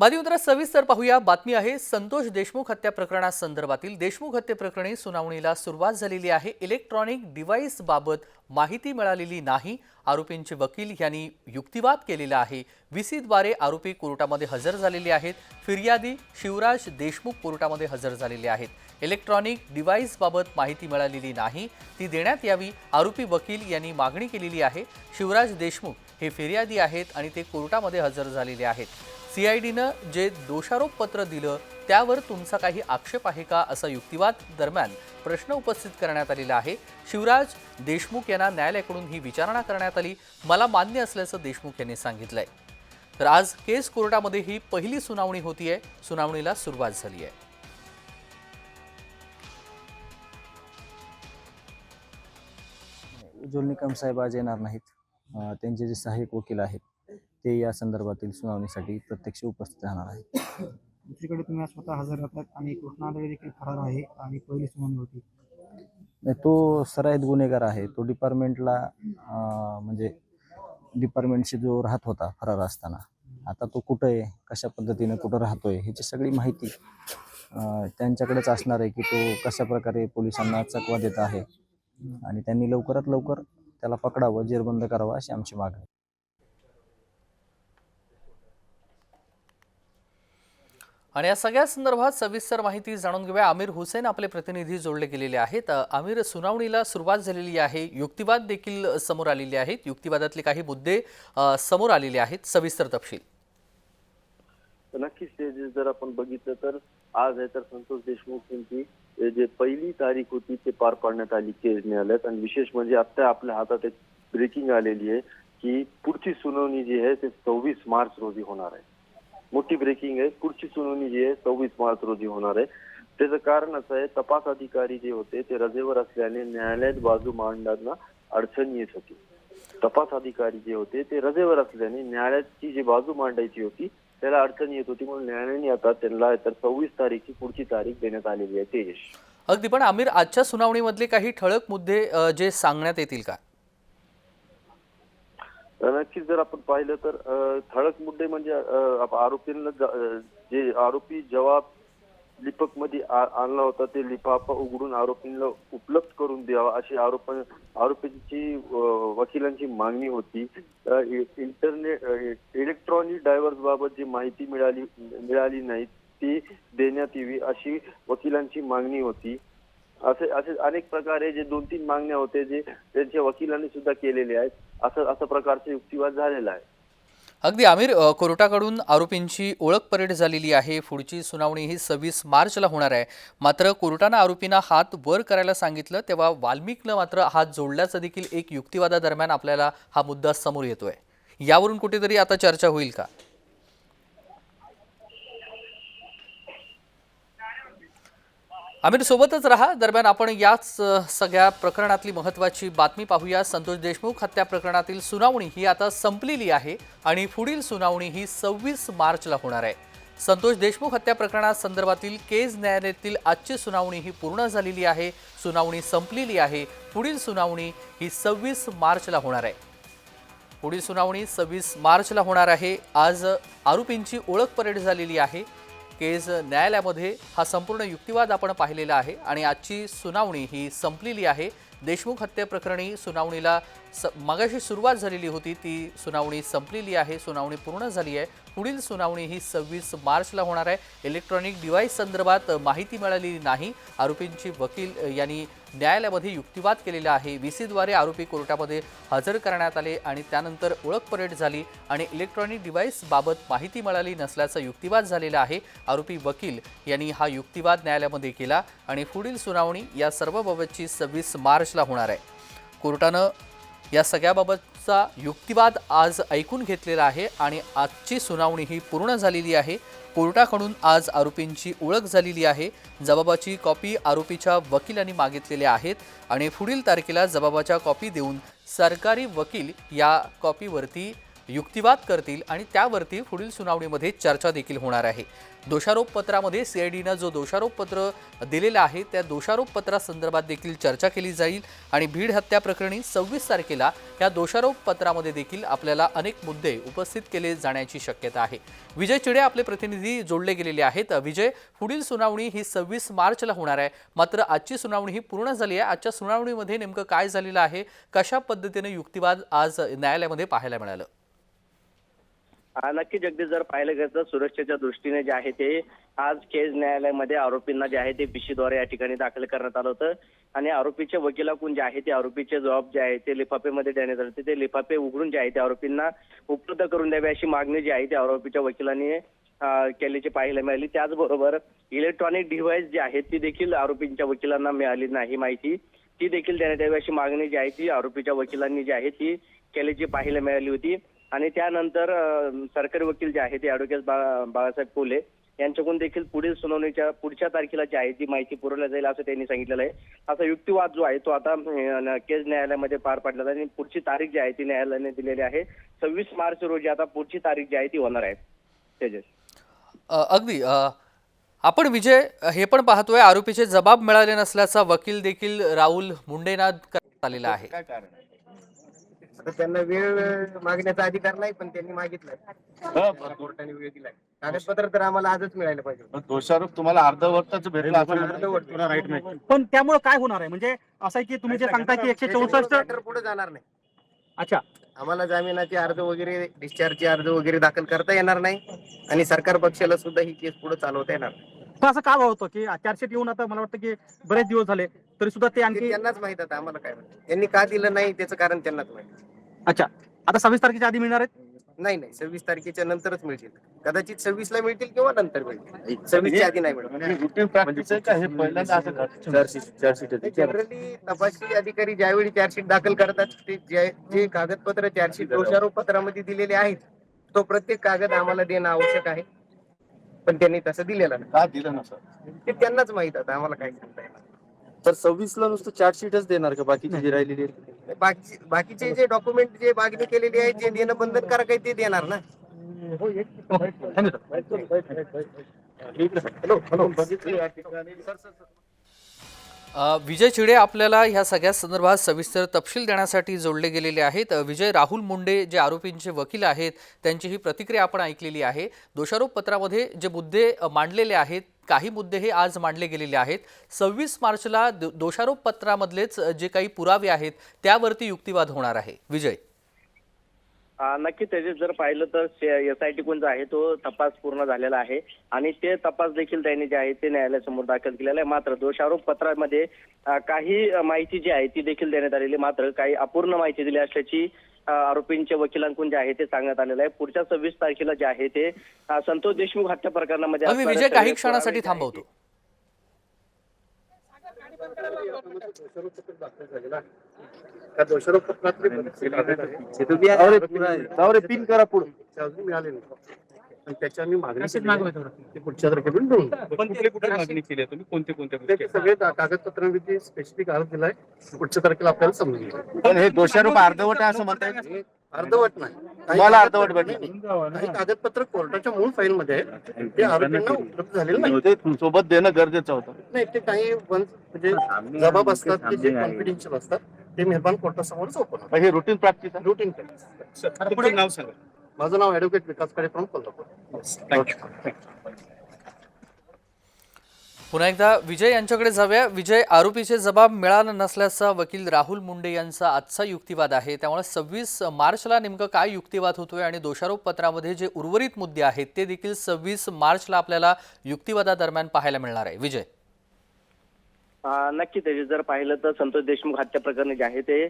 बातमीपत्रात सविस्तर पाहूया. बातमी आहे संतोष देशमुख हत्या प्रकरणासंदर्भातील देशमुख हत्येप्रकरणी सुनावणीला सुरुवात झालेली आहे. इलेक्ट्रॉनिक डिव्हाइस बाबत माहिती मिळालेली नाही. आरोपींचे वकील यांनी युक्तिवाद केलेला आहे. व्हीसीद्वारे आरोपी कोर्टामध्ये हजर झालेले आहेत. फिर्यादी शिवराज देशमुख कोर्टामध्ये हजर झालेले आहेत. इलेक्ट्रॉनिक डिव्हाइसबाबत माहिती मिळालेली नाही. ती देण्यात यावी आरोपी वकील यांनी मागणी केलेली आहे. शिवराज देशमुख हे फिर्यादी आहेत आणि ते कोर्टामध्ये हजर झालेले आहेत. सीआयडीनं जे दोषारोप पत्र दिलं त्यावर तुमचा काही आक्षेप आहे का असा युक्तिवाद दरम्यान प्रश्न उपस्थित करण्यात आलेला आहे. शिवराज देशमुख यांना न्यायालयाकडून ही विचारणा करण्यात आली. मला मान्य असल्याचं देशमुख यांनी सांगितलंय. तर आज केस कोर्टामध्ये ही पहिली सुनावणी होतीये. सुनावणीला सुरुवात झाली आहे उज्ज्वल निकम साहेब आज येणार नाहीत. त्यांचे जे सहाय्यक वकील आहेत ते या संदर्भातील सुनावणीसाठी प्रत्यक्ष उपस्थित राहणार आहेत. दुसरीकडे तुम्ही स्वतः हजर राहतात आणि कृष्णादय देखील फरार आहे आणि पहिली सुनावणी होती. नाही, तो सराईत गुन्हेगार आहे. तो डिपार्टमेंटला म्हणजे डिपार्टमेंटशी जो राहत होता फरार असताना आता तो कुठं आहे कशा पद्धतीने कुठं राहतोय ह्याची सगळी माहिती त्यांच्याकडेच असणार आहे की तो कशा प्रकारे पोलिसांना चकवा देत आहे. आणि त्यांनी लवकरात लवकर त्याला पकडावं जेरबंद करावं अशी आमची मागणी आणि या सगळ्या संदर्भात सविस्तर माहिती जाणून घेऊया. आमिर हुसेन आपले प्रतिनिधी जोडले गेलेले आहेत. आमिर सुनावणीला सुरुवात झालेली आहे. युक्तिवाद देखील समोर आलेले आहेत. युक्तिवादातले काही मुद्दे समोर आलेले आहेत. सविस्तर तपशील. तर नक्कीच जर आपण बघितलं तर आज आहे तर संतोष देशमुख यांची जे पहिली तारीख होती ते पार पाडण्यात आली केज न्यायालयात. आणि विशेष म्हणजे आता आपल्या हातात एक ब्रेकिंग आलेली आहे की पुढची सुनावणी जी आहे ते सव्वीस मार्च रोजी होणार आहे. मोठी ब्रेकिंग आहे. पुढची सुनावणी जी आहे सव्वीस मार्च रोजी होणार आहे. त्याचं कारण असं आहे तपास अधिकारी जे होते ते रजेवर असल्याने न्यायालयात बाजू मांडताना अडचण येत होती. तपास अधिकारी जे होते ते रजेवर असल्याने न्यायालयाची जी बाजू मांडायची होती त्याला अडचण येत होती. म्हणून न्यायालयाने आता त्यांना तर सव्वीस तारीखची पुढची तारीख देण्यात आलेली आहे तेजस. अगदी पण आमिर आजच्या सुनावणीमधले काही ठळक मुद्दे जे सांगण्यात येतील का? नक्कीच जर आपण पाहिलं तर ठळक मुद्दे म्हणजे आप- आरोपींना ज- जे आरोपी जवाब लिपकमध्ये आणला होता ते लिफाफा उघडून आरोपींना उपलब्ध करून द्यावा अशी आरोप आरोपींची वकिलांची मागणी होती. इ- इंटरनेट इलेक्ट्रॉनिक डायव्हर्स बाबत जी माहिती मिळाली मिळाली नाही ती देण्यात यावी अशी वकिलांची मागणी होती. असे असे अनेक प्रकारे जे दोन तीन मागण्या होते जे त्यांच्या वकिलांनी सुद्धा केलेले आहेत. असं असं प्रकारचा युक्तिवाद झालेला आहे. अगदी आमिर कोर्टाकडून आरोपींची ओळख परेड झालेली आहे. पुढची सुनावणी ही सव्वीस मार्चला होणार आहे. मात्र कोर्टानं आरोपींना हात वर करायला सांगितलं तेव्हा वाल्मिकनं मात्र हात जोडल्याचा देखील एक युक्तिवादादरम्यान आपल्याला हा मुद्दा समोर येतोय. यावरून कुठेतरी आता चर्चा होईल का? आमिर सोबतच राहा. दरम्यान आपण याच सगळ्या प्रकरणातली महत्त्वाची बातमी पाहूया. संतोष देशमुख हत्या प्रकरणातील सुनावणी ही आता संपलेली आहे आणि पुढील सुनावणी ही सव्वीस मार्चला होणार आहे. संतोष देशमुख हत्या प्रकरणासंदर्भातील केज न्यायालयातील आजची सुनावणी ही पूर्ण झालेली आहे. सुनावणी संपलेली आहे. पुढील सुनावणी ही सव्वीस मार्चला होणार आहे. पुढील सुनावणी सव्वीस मार्चला होणार आहे. आज आरोपींची ओळख परेड झालेली आहे. केज न्यायालयामध्ये हा संपूर्ण युक्तिवाद आपण पाहिलेला आहे आणि आजची सुनावणी ही संपलेली आहे. देशमुख हत्येप्रकरणी सुनावणीला स मगाशी सुरुवात झालेली होती. ती सुनावणी संपलेली आहे. सुनावणी पूर्ण झाली आहे. पुढील सुनावणी ही सव्वीस मार्चला होणार आहे. इलेक्ट्रॉनिक डिव्हाइस संदर्भात माहिती मिळालेली नाही. आरोपींची वकील यांनी न्यायालयामध्ये युक्तिवाद केलेला आहे. व्ही सीद्वारे आरोपी कोर्टामध्ये हजर करण्यात आले आणि त्यानंतर ओळख परेड झाली आणि इलेक्ट्रॉनिक डिव्हाइसबाबत माहिती मिळाली नसल्याचा युक्तिवाद झालेला आहे. आरोपी वकील यांनी हा युक्तिवाद न्यायालयामध्ये केला आणि पुढील सुनावणी या सर्वबाबतची सव्वीस मार्चला होणार आहे. कोर्टानं या सगळ्याबाबतचा युक्तिवाद आज ऐकून घेतलेला आहे आणि आजची सुनावणी ही पूर्ण झालेली आहे. कोर्टाकडून आज आरोपींची ओळख झालेली आहे. जबाबाची कॉपी आरोपीच्या वकिलांनी मागितलेल्या आहेत आणि पुढील तारखेला जबाबाच्या कॉपी देऊन सरकारी वकील या कॉपीवरती युक्तिवाद करतील आणि त्यावरती पुढील सुनावणीमध्ये चर्चा देखील होणार आहे. दोषारोप पत्रामध्ये सीआयडीनं जो दोषारोपपत्र दिलेलं आहे त्या दोषारोपपत्रासंदर्भात देखील चर्चा केली जाईल आणि भीड हत्या प्रकरणी सव्वीस तारखेला या दोषारोप पत्रामध्ये देखील आपल्याला अनेक मुद्दे उपस्थित केले जाण्याची शक्यता आहे. विजय चिडे आपले प्रतिनिधी जोडले गेलेले आहेत. विजय पुढील सुनावणी ही सव्वीस मार्चला होणार आहे. मात्र आजची सुनावणी ही पूर्ण झाली आहे. आजच्या सुनावणीमध्ये नेमकं काय झालेलं आहे? कशा पद्धतीने युक्तिवाद आज न्यायालयामध्ये पाहायला मिळालं? नक्की जगदीश जर पाहिलं गेलं तर सुरक्षेच्या दृष्टीने जे आहे ते आज केज न्यायालयामध्ये आरोपींना जे आहे ते पिशीद्वारे या ठिकाणी दाखल करण्यात आलं होतं. आणि आरोपीचे वकिलाकून जे आहे ते आरोपीचे जबाब जे आहे ते लिफाफेमध्ये देण्यात आले होते. ते लिफाफे उघडून जे आहे ते आरोपींना उपलब्ध करून द्यावी अशी मागणी जी आहे ते आरोपीच्या वकिलांनी केल्याची पाहायला मिळाली. त्याचबरोबर इलेक्ट्रॉनिक डिव्हाइस जी आहेत ती देखील आरोपींच्या वकिलांना मिळाली नाही माहिती. ती देखील देण्यात यावी अशी मागणी जी आहे ती आरोपीच्या वकिलांनी जी आहे ती केल्याची पाहायला मिळाली होती. आणि त्यानंतर सरकारी वकील जे आहे ते ॲडव्होकेट बा बाळासाहेब कोले यांच्याकडून देखील पुढील सुनावणीच्या पुढच्या तारखेला जी आहे ती माहिती पुरवल्या जाईल असं त्यांनी सांगितलेलं आहे. असा युक्तिवाद जो आहे तो आता केज न्यायालयामध्ये पार पडला आणि पुढची तारीख जी आहे ती न्यायालयाने दिलेली आहे. सव्वीस मार्च रोजी आता पुढची तारीख जी आहे ती होणार आहे. तेजस. अगदी आपण विजय हे पण पाहतोय आरोपीचे जबाब मिळाले नसल्याचा वकील देखील राहुल मुंडेना करण्यात आलेला आहे? आता त्यांना वेळ मागण्याचा अधिकार नाही पण त्यांनी मागितलाय हा, बरं. कोर्टाने वेळ दिलाय कागदपत्र तर आम्हाला आजच मिळायला पाहिजे दोषारोप तुम्हाला अर्धवटच भेटला असं अर्धवट. तुला राईट नाही पण त्यामुळे काय होणार आहे म्हणजे असं आहे की तुम्ही जे सांगता की एकशे चौसष्ट पुढे जाणार नाही अच्छा आम्हाला जामिनाचे अर्ज वगैरे डिस्चार्जचे अर्ज वगैरे दाखल करता येणार नाही आणि सरकार पक्षाला सुद्धा ही केस पुढे चालवता येणार नाही. पण असं का होतं की चारशे येऊन आता मला वाटतं की बरेच दिवस झाले तरी सुद्धा ते आणखी त्यांनाच माहीत आता आम्हाला काय माहीत. त्यांनी का दिलं नाही त्याचं कारण त्यांनाच माहीत अच्छा. आता सव्वीस तारखेच्या आधी मिळणार आहेत? नाही नाही. सव्वीस तारखेच्या नंतरच मिळतील. कदाचित सव्वीस ला मिळतील किंवा नंतर मिळतील. सव्वीसच्या आधी नाही मिळणार. रुटीन प्रॅक्टिस आहे का? हे पहिल्यांदा असं घडतं? जनरली तपासणी अधिकारी ज्यावेळी चार्जशीट दाखल करतात ते जे जे कागदपत्र चार्जशीट दोषारोप पत्रामध्ये दिलेले आहेत तो प्रत्येक कागद आम्हाला देणं आवश्यक आहे. पण त्यांनी तसं दिलेलं नाही. का दिलं नसं ते त्यांनाच माहीत आता आम्हाला काय सांगता येणार. तर सव्वीस ला नुसतं चार्जशीटच देणार का बाकीची जी राहिलेली बाकी बाकीचे जे डॉक्युमेंट जे मागणी केलेली आहे जे देणं बंधनकारक आहे ते देणार ना अ, विजय चिडे आपल्याला ह्या सगळ्या संदर्भात सविस्तर तपशील देण्यासाठी जोडले गेलेले आहेत. विजय राहुल मुंडे जे आरोपींचे वकील आहेत त्यांची ही प्रतिक्रिया आपण ऐकलेली आहे. दोषारोप पत्रामध्ये जे मुद्दे मांडलेले आहेत काही मुद्दे हे आज मांडले गेलेले आहेत. सव्वीस मार्चला दोषारोप पत्रामधलेच जे काही पुरावे आहेत त्यावरती युक्तिवाद होणार आहे. विजय. नक्की त्याचे जर पाहिलं तर एस आय टी कोण जो आहे तो तपास पूर्ण झालेला आहे. आणि ते तपास देखील त्यांनी जे आहे ते न्यायालयासमोर दाखल केलेला आहे. मात्र दोषारोप पत्रामध्ये काही माहिती जी आहे ती देखील देण्यात आलेली. मात्र काही अपूर्ण माहिती दिली असल्याची आरोपींच्या वकिलांकडून जे आहे ते सांगण्यात आलेलं आहे. पुढच्या सव्वीस तारखेला जे आहे ते संतोष देशमुख हत्या प्रकरणामध्ये विजय काही क्षणासाठी थांबवतो. दोषारोप पिन करा पुढे अजून मिळाले नाही आणि त्याच्या मी मागणी ते पुढच्या तारखेपर्यंत कुठे मागणी केली तुम्ही कोणते कोणते सगळे कागदपत्रांविषयी स्पेसिफिक अर्ज दिलाय पुढच्या तारखेला आपल्याला समजून पण हे दोषारोप अर्धवट आहे असं म्हणताय हे अर्धवट नाही. तुम्हाला अर्धवट काही कागदपत्र कोर्टाच्या मूळ फाईल मध्ये आहेत ते आरोपींना उपलब्ध झालेले नाही. ते सोबत देणं गरजेचं होतं. नाही ते काही वन- म्हणजे जबाब असतात की जे कॉन्फिडेन्शियल असतात ते मेहरबान कोर्टासमोरच ओपन हे रुटीन प्रॅक्टिस आहे? रुटीन तुमचं नाव सांगा. माझं नाव ऍडव्होकेट विकासकडे फ्रॉम कोल्हापूर पुन्हा एकदा विजय यांच्याकडे जाऊया. विजय आरोपीचे जबाब मिळाला नसल्याचा वकील राहुल मुंडे यांचा आजचा युक्तिवाद आहे. त्यामुळे सव्वीस मार्चला नेमकं काय युक्तिवाद होतोय आणि दोषारोप पत्रामध्ये जे उर्वरित मुद्दे आहेत ते देखील सव्वीस मार्चला आपल्याला युक्तिवादादरम्यान पाहायला मिळणार आहे. विजय. नक्की त्याचे जर पाहिलं तर संतोष देशमुख हत्या प्रकरणी जे आहे ते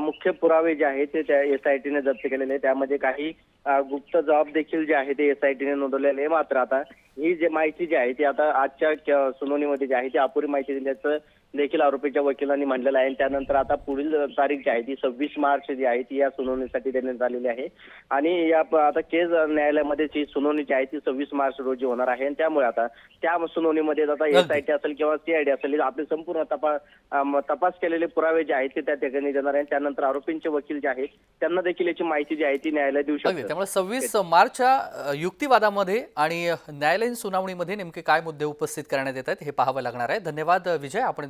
मुख्य पुरावे जे आहे ते त्या एस आय टीने जप्त केलेले त्यामध्ये काही गुप्त जॉब देखील जे आहे ते एस आय नोंदवलेले आहे. मात्र आता ही जी माहिती जी आहे ती आता आजच्या सुनावणीमध्ये जी आहे ती अपुरी माहिती दिल्याचं देखील आरोपीच्या वकिलांनी मांडलेला आहे. आणि त्यानंतर आता पुढील तारीख जी आहे ती सव्वीस मार्च जी आहे ती या सुनावणीसाठी देण्यात आलेली आहे. आणि या आता केज न्यायालयामध्ये जी सुनावणी जी आहे ती सव्वीस मार्च रोजी होणार आहे. आणि त्यामुळे आता त्या सुनावणीमध्ये आता एस आय टी असेल किंवा सीआयडी असेल आपले संपूर्ण तपास तपास केलेले पुरावे जे आहेत ते त्या ठिकाणी देणार आहे. त्यानंतर आरोपींचे वकील जे आहेत त्यांना देखील याची माहिती जी आहे ती न्यायालय देऊ शकते त्यामुळे सव्वीस मार्चच्या युक्तिवादामध्ये आणि न्यायालयीन सुनावणीमध्ये नेमके काय मुद्दे उपस्थित करण्यात येत आहेत हे पाहावं लागणार आहे. धन्यवाद विजय. आपण